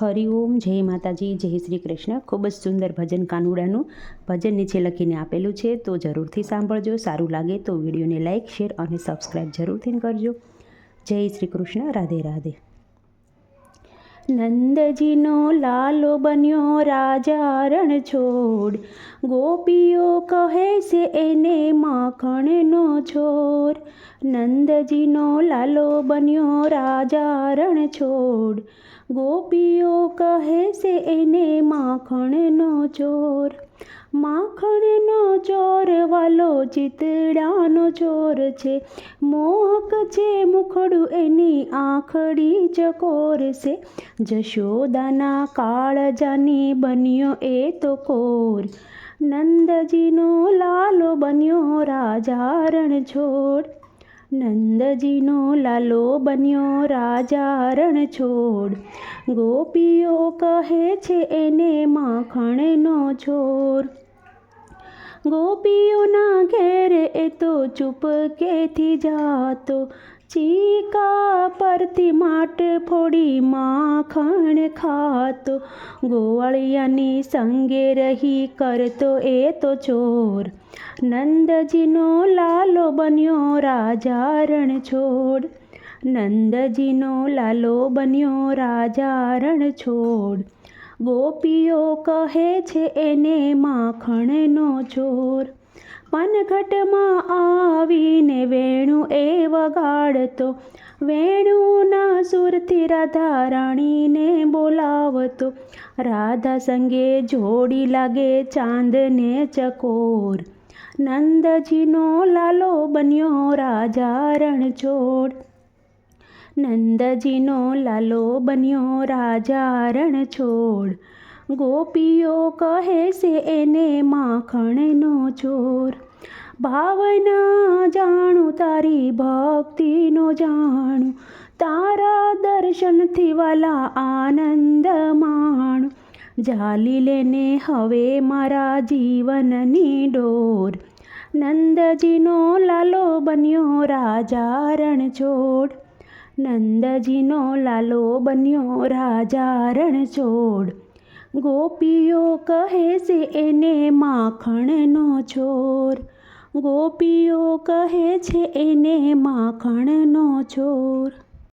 હરિઓમ જય માતાજી, જય શ્રી કૃષ્ણ. ખૂબ જ સુંદર ભજન કાનુડાનું ભજન નીચે લખીને આપેલું છે. તો જરૂરથી સાંભળજો, સારું લાગે તો વિડીયોને લાઇક શેર અને સબસ્ક્રાઈબ જરૂરથી કરજો. જય શ્રી કૃષ્ણ, રાધે રાધે. નંદજીનો લાલો બન્યો રાજા રણ છોડ. ગોપીઓ કહે છે એને માખણનો છોર. નંદજીનો લાલો બન્યો રાજા રણ છોડ. ગોપીઓ કહે છે એને માખણનો ચોર. માખણનો ચોર વાલો ચિતડાનો ચોર છે. મોહક છે મુખડું એની આંખડી ચકોર છે. જશોદાના કાળજાની બન્યો એ તો કોર. નંદજીનો લાલો બન્યો રાજા રણ છોડ. નંદજીનો લાલો બન્યો રાજા રણ છોડ. ગોપીઓ કહે છે એને માખણનો છોર. ગોપીઓના ઘેર એ તો ચૂપકેથી જાતો ચીકા પરથી માટ ફોડી માખણ ખાતો. ગોવાળિયાની સંગે રહી કરતો એ તો ચોર. નંદજીનો લાલો બન્યો રાજા રણ છોડ. નંદજીનો લાલો બન્યો રાજા રણ છોડ. ગોપીઓ કહે છે એને માખણનો ચોર. પનઘટમાં આવીને વેણું એ વગાડતો. વેણુના સુરથી રાધા રાણીને બોલાવતો. રાધા સંગે જોડી લાગે ચાંદને ચકોર. નંદજીનો લાલો બન્યો રાજા રણછોડ નંદજીનો લાલો બન્યો રાજા રણછોડ ગોપીઓ કહે છે, એને માખણનો ચોર. ભાવના, જાણું તારી ભક્તિનો જાણું. તારા દર્શનથી વાલા આનંદ માણું. ઝાલી લેને હવે મારા જીવનની ડોર. નંદજીનો લાલો બન્યો રાજા રણછોડ નંદજીનો લાલો બન્યો રાજા રણછોડ ગોપીઓ કહે છે એને માખણનો છોર ગોપીઓ કહે છે એને માખણનો છોર